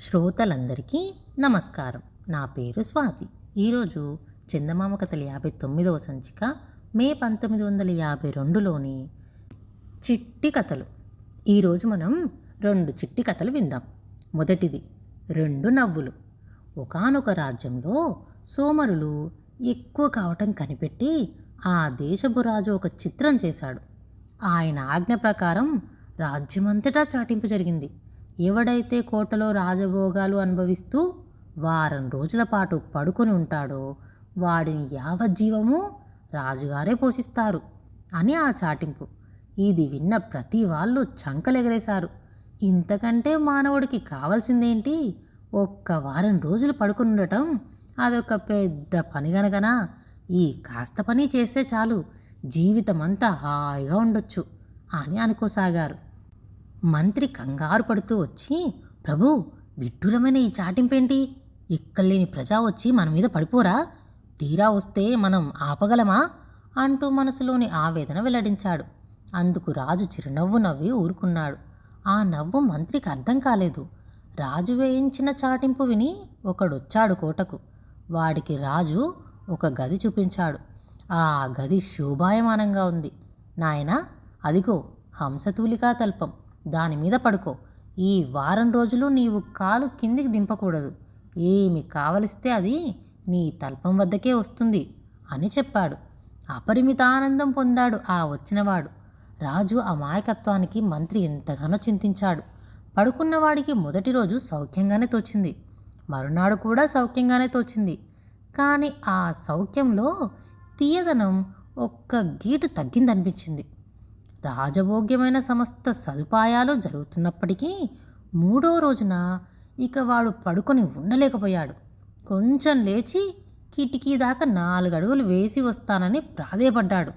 శ్రోతలందరికీ నమస్కారం. నా పేరు స్వాతి. ఈరోజు చందమామ కథల యాభై తొమ్మిదవ సంచిక మే పంతొమ్మిది వందల యాభై రెండులోని చిట్టి కథలు. ఈరోజు మనం రెండు చిట్టి కథలు విందాం. మొదటిది రెండు నవ్వులు. ఒకానొక రాజ్యంలో సోమరులు ఎక్కువ కావటం కనిపెట్టి ఆ దేశపు రాజు ఒక చిత్రం చేశాడు. ఆయన ఆజ్ఞ ప్రకారం రాజ్యమంతటా చాటింపు జరిగింది. ఎవడైతే కోటలో రాజభోగాలు అనుభవిస్తూ వారం రోజుల పాటు పడుకొని ఉంటాడో వాడిని యావజ్జీవము రాజుగారే పోషిస్తారు అని ఆ చాటింపు. ఇది విన్న ప్రతి వాళ్ళు చంకలెగరేశారు. ఇంతకంటే మానవుడికి కావాల్సిందేంటి? ఒక్క వారం రోజులు పడుకుని ఉండటం అదొక పెద్ద పని గనగనా. ఈ కాస్త పని చేస్తే చాలు. జీవితమంతా హాయిగా ఉండొచ్చు అని అనుకోసాగారు. మంత్రి కంగారు పడుతూ వచ్చి ప్రభు విడ్డూరమైన ఈ చాటింపేంటి? ఎక్కలేని ప్రజా వచ్చి మన మీద పడిపోరా? తీరా వస్తే మనం ఆపగలమా? అంటూ మనసులోని ఆవేదన వెల్లడించాడు. అందుకు రాజు చిరునవ్వు నవ్వి ఊరుకున్నాడు. ఆ నవ్వు మంత్రికి అర్థం కాలేదు. రాజు వేయించిన చాటింపు విని ఒకడొచ్చాడు కోటకు. వాడికి రాజు ఒక గది చూపించాడు. ఆ గది శోభాయమానంగా ఉంది. నాయనా అదిగో హంసతూలికా తల్పం. దాని మీద పడుకో. ఈ వారం రోజులు నీవు కాలు కిందికి దింపకూడదు. ఏమి కావలిస్తే అది నీ తల్పం వద్దకే వస్తుంది అని చెప్పాడు. అపరిమిత ఆనందం పొందాడు ఆ వచ్చినవాడు. రాజు అమాయకత్వానికి మంత్రి ఎంతగానో చింతించాడు. పడుకున్నవాడికి మొదటి రోజు సౌఖ్యంగానే తోచింది. మరునాడు కూడా సౌఖ్యంగానే తోచింది. కానీ ఆ సౌఖ్యంలో తీయదనం ఒక్క గీటు తగ్గిందనిపించింది. రాజభోగ్యమైన సమస్త సదుపాయాలు జరుగుతున్నప్పటికీ మూడో రోజున ఇక వాడు పడుకొని ఉండలేకపోయాడు. కొంచెం లేచి కిటికీ దాకా నాలుగడుగులు వేసి వస్తానని ప్రాధేయపడ్డాడు.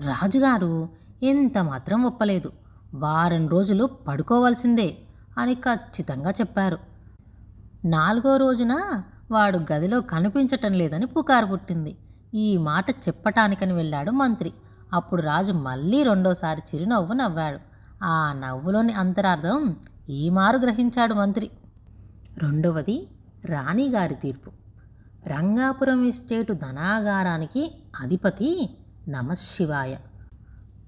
రాజుగారు ఎంత మాత్రం ఒప్పలేదు. వారం రోజులు పడుకోవాల్సిందే అని ఖచ్చితంగా చెప్పారు. నాలుగో రోజున వాడు గదిలో కనిపించటం లేదని పుకారు పుట్టింది. ఈ మాట చెప్పటానికని వెళ్ళాడు మంత్రి. అప్పుడు రాజు మళ్ళీ రెండోసారి చిరునవ్వు నవ్వాడు. ఆ నవ్వులోని అంతరార్థం ఈ మారు గ్రహించాడు మంత్రి. రెండవది రాణిగారి తీర్పు. రంగాపురం ఎస్టేటు ధనాగారానికి అధిపతి నమశివాయ.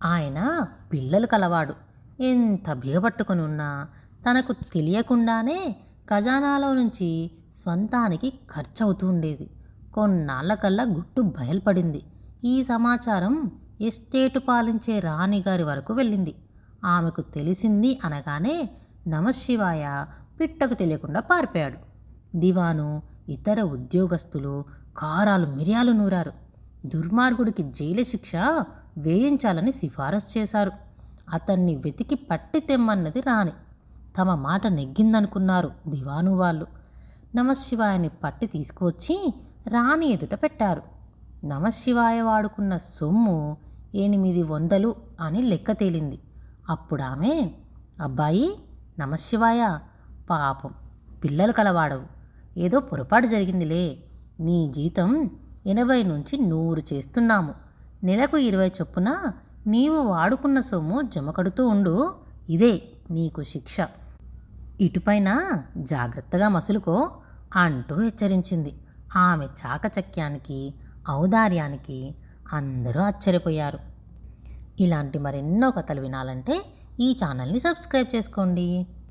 ఆయన పిల్లలు కలవాడు. ఎంత బిగపట్టుకొని ఉన్నా తనకు తెలియకుండానే ఖజానాలో నుంచి స్వంతానికి ఖర్చు అవుతూ ఉండేది. కొన్నాళ్ళకల్లా గుట్టు బయల్పడింది. ఈ సమాచారం ఎస్టేటు పాలించే రాణిగారి వరకు వెళ్ళింది. ఆమెకు తెలిసింది అనగానే నమశివాయ పిట్టకు తెలియకుండా పారిపోయాడు. దివాను ఇతర ఉద్యోగస్తులు కారాలు మిరియాలు నూరారు. దుర్మార్గుడికి జైలు శిక్ష వేయించాలని సిఫారసు చేశారు. అతన్ని వెతికి పట్టి తెమ్మన్నది రాణి. తమ మాట నెగ్గిందనుకున్నారు దివాను వాళ్ళు. నమశివాయని పట్టి తీసుకువచ్చి రాణి ఎదుట పెట్టారు. నమశివాయ వాడుకున్న సొమ్ము ఎనిమిది వందలు అని లెక్క తేలింది. అప్పుడు ఆమె అబ్బాయి నమశివాయ పాపం పిల్లలు కలవాడవు. ఏదో పొరపాటు జరిగిందిలే. నీ జీతం ఎనభై నుంచి నూరు చేస్తున్నాము. నెలకు ఇరవై చొప్పున నీవు వాడుకున్న సొమ్ము జమ కడుతూ ఉండు. ఇదే నీకు శిక్ష. ఇటుపైన జాగ్రత్తగా మసులుకో అంటూ హెచ్చరించింది. ఆమె చాకచక్యానికి ఔదార్యానికి అందరూ ఆశ్చర్యపోయారు. ఇలాంటి మరెన్నో కథలు వినాలంటే ఈ ఛానల్ని సబ్స్క్రైబ్ చేసుకోండి.